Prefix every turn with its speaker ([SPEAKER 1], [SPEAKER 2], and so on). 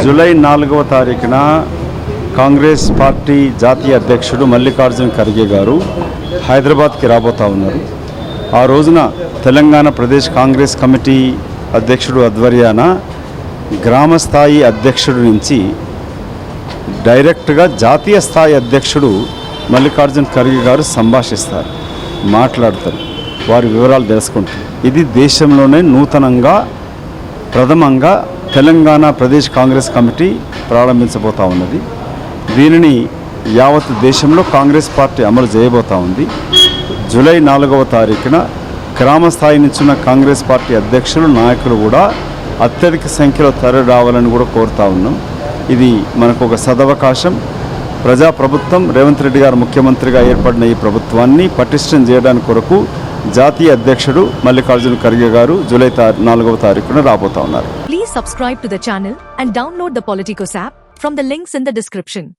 [SPEAKER 1] July నాలుగవ తారీఖున Congress party జాతీయ అధ్యక్షుడు మల్లికార్జున ఖర్గే గారు హైదరాబాద్కి రాబోతా ఉన్నారు. ఆ రోజున తెలంగాణ ప్రదేశ్ కాంగ్రెస్ కమిటీ అధ్యక్షుడు ఆధ్వర్యాన గ్రామ స్థాయి అధ్యక్షుడి నుంచి డైరెక్ట్గా జాతీయ స్థాయి అధ్యక్షుడు మల్లికార్జున ఖర్గే గారు సంభాషిస్తారు మాట్లాడతారు. వారి వివరాలు తెలుసుకుంటారు ఇది దేశంలోనే నూతనంగా ప్రథమంగా తెలంగాణ ప్రదేశ్ కాంగ్రెస్ కమిటీ ప్రారంభించబోతా ఉన్నది. దీనిని యావత్ దేశంలో కాంగ్రెస్ పార్టీ అమలు చేయబోతా ఉంది. జూలై నాలుగవ తారీఖున గ్రామ స్థాయి నుంచిన కాంగ్రెస్ పార్టీ అధ్యక్షులు నాయకులు కూడా అత్యధిక సంఖ్యలో తరలి రావాలని కూడా కోరుతా ఉన్నాం. ఇది మనకు ఒక సదవకాశం. ప్రజాప్రభుత్వం రేవంత్ రెడ్డి గారు ముఖ్యమంత్రిగా ఏర్పడిన ఈ ప్రభుత్వాన్ని పటిష్టం చేయడానికి కొరకు జాతీయ అధ్యక్షుడు మల్లికార్జున ఖర్గే గారు జూలై నాలుగవ తారీఖున రాబోతా ఉన్నారు.
[SPEAKER 2] Please subscribe to the and download the Politicos app from the links in the description